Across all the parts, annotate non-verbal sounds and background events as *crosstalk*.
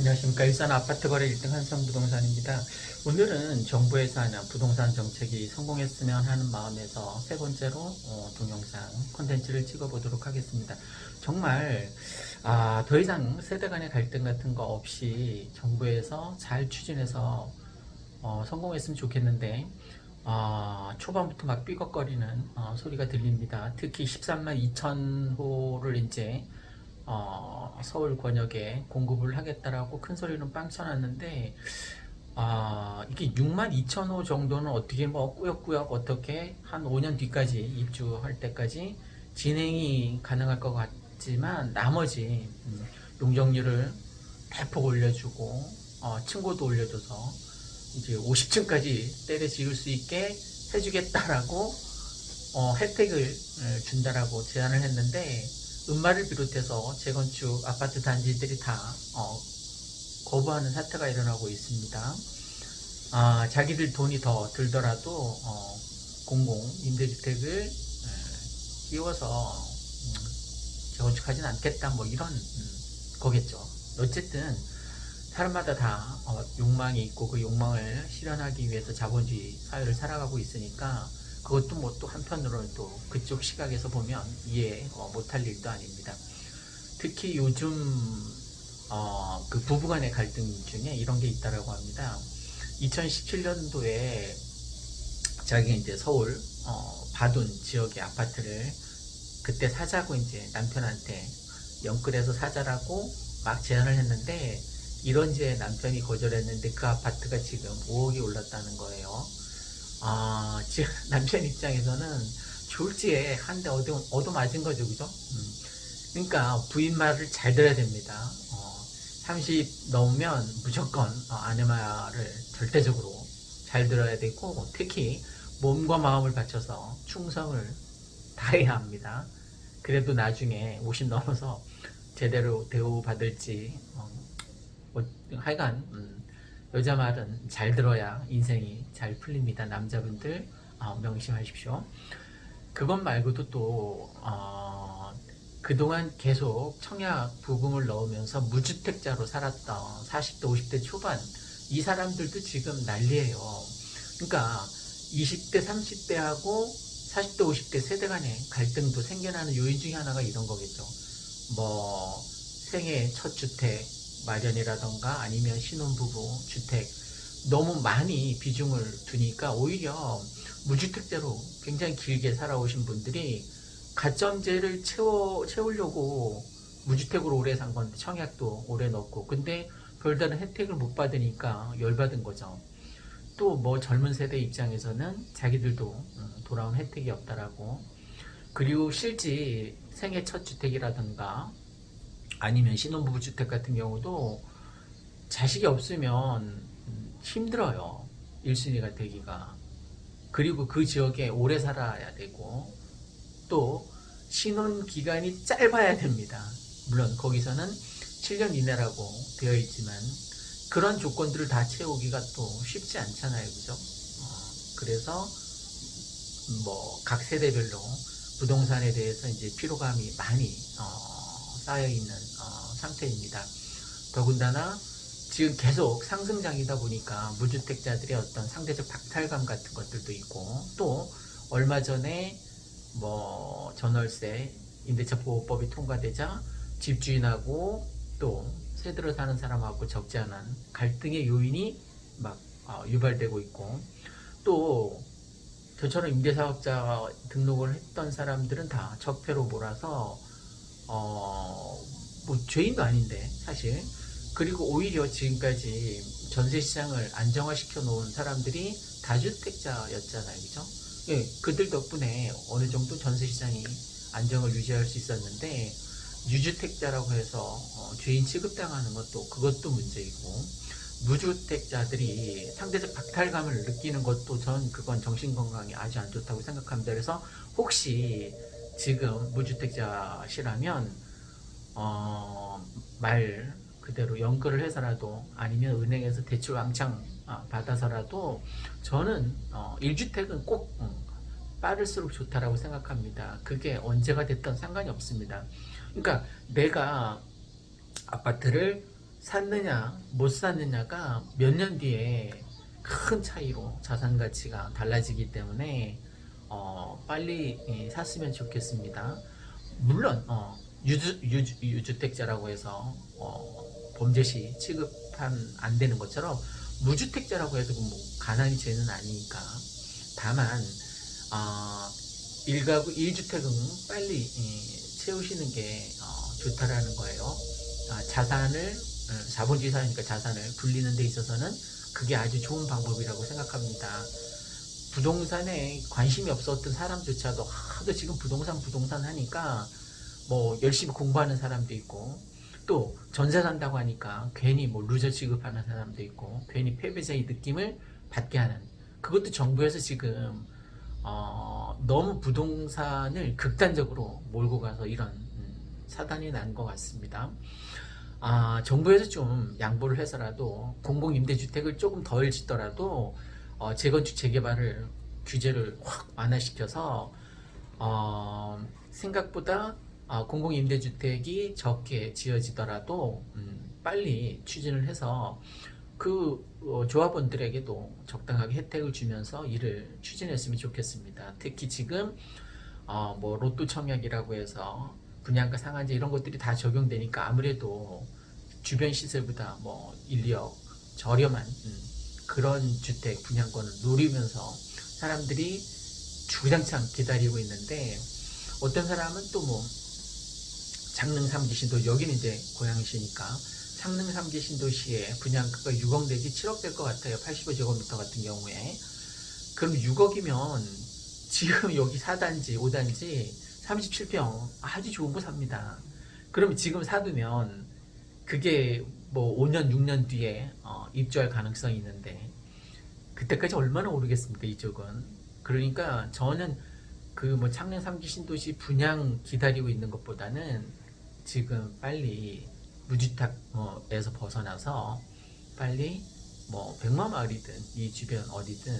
안녕하십니까. 일산 아파트 거래 1등 한성 부동산입니다. 오늘은 정부에서 하는 부동산 정책이 성공했으면 하는 마음에서 세 번째로 어, 동영상 콘텐츠를 찍어보도록 하겠습니다. 정말 아, 더 이상 세대 간의 갈등 같은 거 없이 정부에서 잘 추진해서 어, 성공했으면 좋겠는데 아, 초반부터 막 삐걱거리는 어, 소리가 들립니다. 특히 13만 2천 호를 이제 어, 서울 권역에 공급을 하겠다라고 큰 소리는 빵 쳐놨는데 아, 이게 6만 2천 호 정도는 어떻게 뭐 꾸역꾸역 어떻게 한 5년 뒤까지 입주할 때까지 진행이 가능할 것 같지만 나머지 음, 용적률을 대폭 올려주고 어, 층고도 올려줘서 이제 50층까지 때려 지을 수 있게 해주겠다라고 어, 혜택을 에, 준다라고 제안을 했는데 은마를 비롯해서 재건축 아파트 단지들이 다 어, 거부하는 사태가 일어나고 있습니다. 아, 자기들 돈이 더 들더라도 어, 공공 임대주택을 에, 띄워서 음, 재건축하진 않겠다 뭐 이런 음, 거겠죠. 어쨌든 사람마다 다 어, 욕망이 있고 그 욕망을 실현하기 위해서 자본주의 사회를 살아가고 있으니까 그것도 뭐 또 한편으로는 또 그쪽 시각에서 보면 이해 어, 못할 일도 아닙니다. 특히 요즘 어, 그 부부간의 갈등 중에 이런 게 있다라고 합니다. 2017년도에 자기 이제 서울 어, 바둔 지역의 아파트를 그때 사자고 이제 남편한테 영끌해서 사자라고 막 제안을 했는데 이런지에 남편이 거절했는데 그 아파트가 지금 5억이 올랐다는 거예요. 아, 지금 *laughs* 남편 입장에서는 졸지에 한 대 얻어, 얻어 맞은 거죠, 그죠? 음. 그러니까 부인 말을 잘 들어야 됩니다. 어, 30 넘으면 무조건 어, 아내 말을 절대적으로 잘 들어야 되고 특히 몸과 마음을 바쳐서 충성을 다해야 합니다. 그래도 나중에 50 넘어서 제대로 대우받을지 어, 뭐, 하여간 음, 여자 말은 잘 들어야 인생이 잘 풀립니다. 남자분들 어, 명심하십시오. 그것 말고도 또 어, 그동안 계속 청약 부금을 넣으면서 무주택자로 살았던 40대 50대 초반 이 사람들도 지금 난리예요. 그러니까 20대 30대하고 40대 50대 세대 간의 갈등도 생겨나는 요인 중에 하나가 이런 거겠죠. 뭐 생애 첫 주택 마련이라던가 아니면 신혼부부 주택 너무 많이 비중을 두니까 오히려 무주택자로 굉장히 길게 살아오신 분들이 가점제를 채워, 채우려고 무주택으로 오래 산 건데 청약도 오래 넣고 근데 별다른 혜택을 못 받으니까 열받은 거죠. 또 뭐 젊은 세대 입장에서는 자기들도 음, 돌아온 혜택이 없다라고 그리고 실제 생애 첫 주택이라든가 아니면 신혼부부 주택 같은 경우도 자식이 없으면 음, 힘들어요. 1순위가 되기가. 그리고 그 지역에 오래 살아야 되고 또 신혼 기간이 짧아야 됩니다. 물론 거기서는 7년 이내라고 되어 있지만 그런 조건들을 다 채우기가 또 쉽지 않잖아요. 그죠? 어, 그래서 뭐 각 세대별로 부동산에 대해서 이제 피로감이 많이 어, 쌓여 있는 어, 상태입니다. 더군다나 지금 계속 상승장이다 보니까 무주택자들의 어떤 상대적 박탈감 같은 것들도 있고 또 얼마 전에 뭐 전월세 임대차 보호법이 통과되자 집주인하고 또 새들어 사는 사람하고 적지 않은 갈등의 요인이 막 어, 유발되고 있고 또 저처럼 임대사업자 등록을 했던 사람들은 다 적폐로 몰아서 어, 뭐 죄인도 아닌데 사실 그리고 오히려 지금까지 전세 시장을 안정화시켜 놓은 사람들이 다주택자였잖아요, 그죠? 예, 그들 덕분에 어느 정도 전세 시장이 안정을 유지할 수 있었는데 유주택자라고 해서 어, 죄인 취급당하는 것도 그것도 문제이고 무주택자들이 상대적 박탈감을 느끼는 것도 전 그건 정신건강에 아주 안 좋다고 생각합니다. 그래서 혹시 지금 무주택자시라면 어, 말 그대로 연끌을 해서라도 아니면 은행에서 대출 왕창 아, 받아서라도 저는 어, 1주택은 꼭 음, 빠를수록 좋다라고 생각합니다. 그게 언제가 됐던 상관이 없습니다. 그러니까 내가 아파트를 샀느냐 못 샀느냐가 몇 년 뒤에 큰 차이로 자산 가치가 달라지기 때문에 어, 빨리 예, 샀으면 좋겠습니다. 물론 어, 유주, 유주, 유주택자라고 해서 어, 범죄시 취급한 안 되는 것처럼 무주택자라고 해서 그뭐 가난이 죄는 아니니까 다만 어, 일가구 1주택은 빨리 예, 채우시는 게 어, 좋다라는 거예요. 아, 자산을 어, 자본주의 사회니까 자산을 불리는 데 있어서는 그게 아주 좋은 방법이라고 생각합니다. 부동산에 관심이 없었던 사람조차도 하도 지금 부동산 부동산 하니까 뭐 열심히 공부하는 사람도 있고 또 전세 산다고 하니까 괜히 뭐 루저 취급하는 사람도 있고 괜히 패배자의 느낌을 받게 하는 그것도 정부에서 지금 어, 너무 부동산을 극단적으로 몰고 가서 이런 음, 사단이 난 것 같습니다. 아, 정부에서 좀 양보를 해서라도 공공임대주택을 조금 덜 짓더라도 어, 재건축 재개발을 규제를 확 완화시켜서 어, 생각보다 어, 공공임대주택이 적게 지어지더라도 음, 빨리 추진을 해서 그 어, 조합원들에게도 적당하게 혜택을 주면서 일을 추진했으면 좋겠습니다. 특히 지금 어, 뭐 로또 청약이라고 해서 분양가 상한제 이런 것들이 다 적용되니까 아무래도 주변 시세보다 뭐 1, 2억 저렴한 음, 그런 주택 분양권을 노리면서 사람들이 주장창 기다리고 있는데 어떤 사람은 또 뭐 장릉 삼기 신도 여기는 이제 고양시니까 창릉 삼기 신도시에 분양가가 6억 내지 7억 될 것 같아요. 85제곱미터 같은 경우에 그럼 6억이면 지금 여기 4단지, 5단지 37평 아주 좋은 거 삽니다. 그럼 지금 사두면 그게 뭐 5년, 6년 뒤에 어, 입주할 가능성이 있는데 그때까지 얼마나 오르겠습니까 이쪽은? 그러니까 저는 그 뭐 창녕 삼기 신도시 분양 기다리고 있는 것보다는 지금 빨리 무주택에서 벗어나서 빨리 뭐 백마 마을이든 이 주변 어디든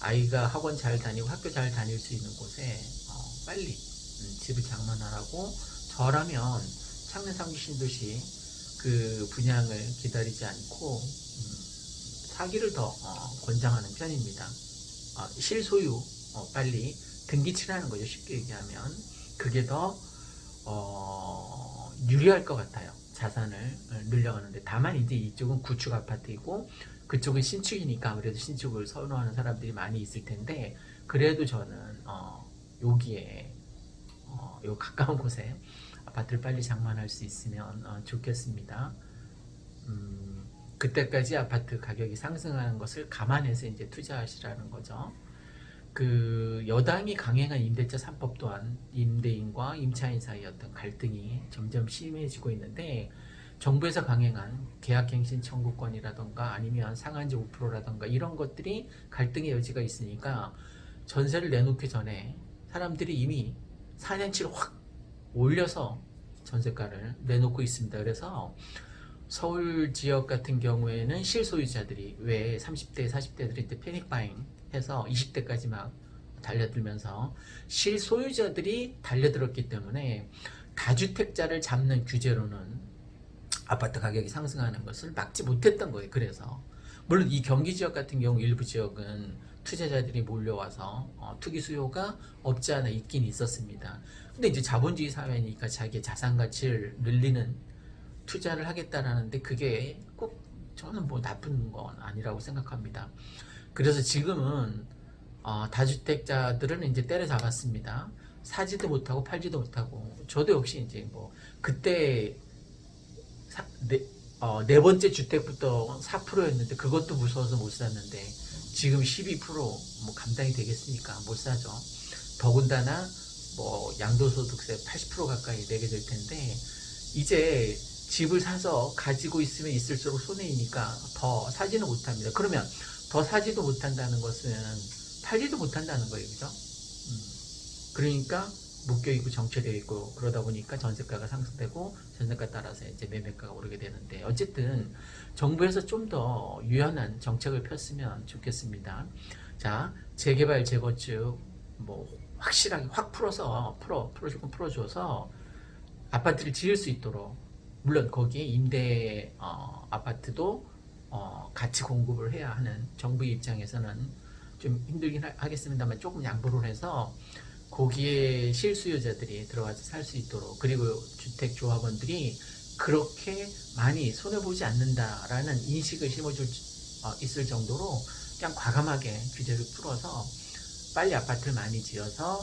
아이가 학원 잘 다니고 학교 잘 다닐 수 있는 곳에 어, 빨리 음, 집을 장만하라고 저라면 창녕 삼기 신도시 그 분양을 기다리지 않고 음, 사기를 더 어, 권장하는 편입니다. 어, 실소유 어, 빨리 등기치라는 거죠. 쉽게 얘기하면 그게 더 어, 유리할 것 같아요. 자산을 어, 늘려가는데 다만 이제 이쪽은 구축 아파트이고 그쪽은 신축이니까 아무래도 신축을 선호하는 사람들이 많이 있을 텐데 그래도 저는 어, 여기에 어, 요 가까운 곳에 아파트를 빨리 장만할 수 있으면 어, 좋겠습니다. 음, 그때까지 아파트 가격이 상승하는 것을 감안해서 이제 투자하시라는 거죠. 그 여당이 강행한 임대차 3법 또한 임대인과 임차인 사이 어떤 갈등이 점점 심해지고 있는데 정부에서 강행한 계약갱신 청구권이라던가 아니면 상한제 5%라던가 이런 것들이 갈등의 여지가 있으니까 전세를 내놓기 전에 사람들이 이미 4년치를 확 올려서 전세가를 내놓고 있습니다. 그래서 서울 지역 같은 경우에는 실소유자들이 왜 30대, 40대들이 이제 패닉 바잉 해서 20대까지 막 달려들면서 실소유자들이 달려들었기 때문에 다주택자를 잡는 규제로는 아파트 가격이 상승하는 것을 막지 못했던 거예요. 그래서 물론 이 경기 지역 같은 경우 일부 지역은 투자자들이 몰려와서 어, 투기 수요가 없지 않아 있긴 있었습니다. 근데 이제 자본주의 사회니까 자기 자산 가치를 늘리는 투자를 하겠다라는데 그게 꼭 저는 뭐 나쁜 건 아니라고 생각합니다. 그래서 지금은 어, 다주택자들은 이제 때려잡았습니다. 사지도 못하고 팔지도 못하고 저도 역시 이제 뭐 그때 사, 네, 어, 네 번째 주택부터 4%였는데 그것도 무서워서 못 샀는데 지금 12%뭐 감당이 되겠습니까? 못 사죠. 더군다나 뭐 양도소득세 80% 가까이 내게 될 텐데 이제 집을 사서 가지고 있으면 있을수록 손해이니까 더 사지는 못합니다. 그러면 더 사지도 못한다는 것은 팔지도 못한다는 거예요, 그죠? 음. 그러니까 묶여 있고 정체되어 있고 그러다 보니까 전세가가 상승되고 전세가 따라서 이제 매매가가 오르게 되는데 어쨌든 정부에서 좀 더 유연한 정책을 폈으면 좋겠습니다. 자 재개발 재건축 뭐 확실하게 확 풀어서 풀어 풀어주고 풀어줘서 아파트를 지을 수 있도록 물론 거기에 임대 어, 아파트도 어, 같이 공급을 해야 하는 정부의 입장에서는 좀 힘들긴 하- 하겠습니다만 조금 양보를 해서 거기에 실수요자들이 들어가서 살 수 있도록 그리고 주택 조합원들이 그렇게 많이 손해 보지 않는다라는 인식을 심어줄 어, 있을 정도로 그냥 과감하게 규제를 풀어서 빨리 아파트를 많이 지어서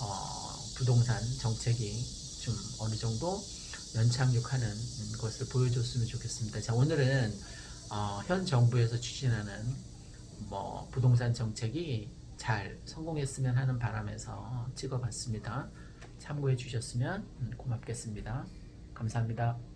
어, 부동산 정책이 좀 어느 정도 연착륙하는 음, 것을 보여줬으면 좋겠습니다. 자 오늘은 어, 현 정부에서 추진하는 뭐 부동산 정책이 잘 성공했으면 하는 바람에서 찍어봤습니다. 참고해 주셨으면 음, 고맙겠습니다. 감사합니다.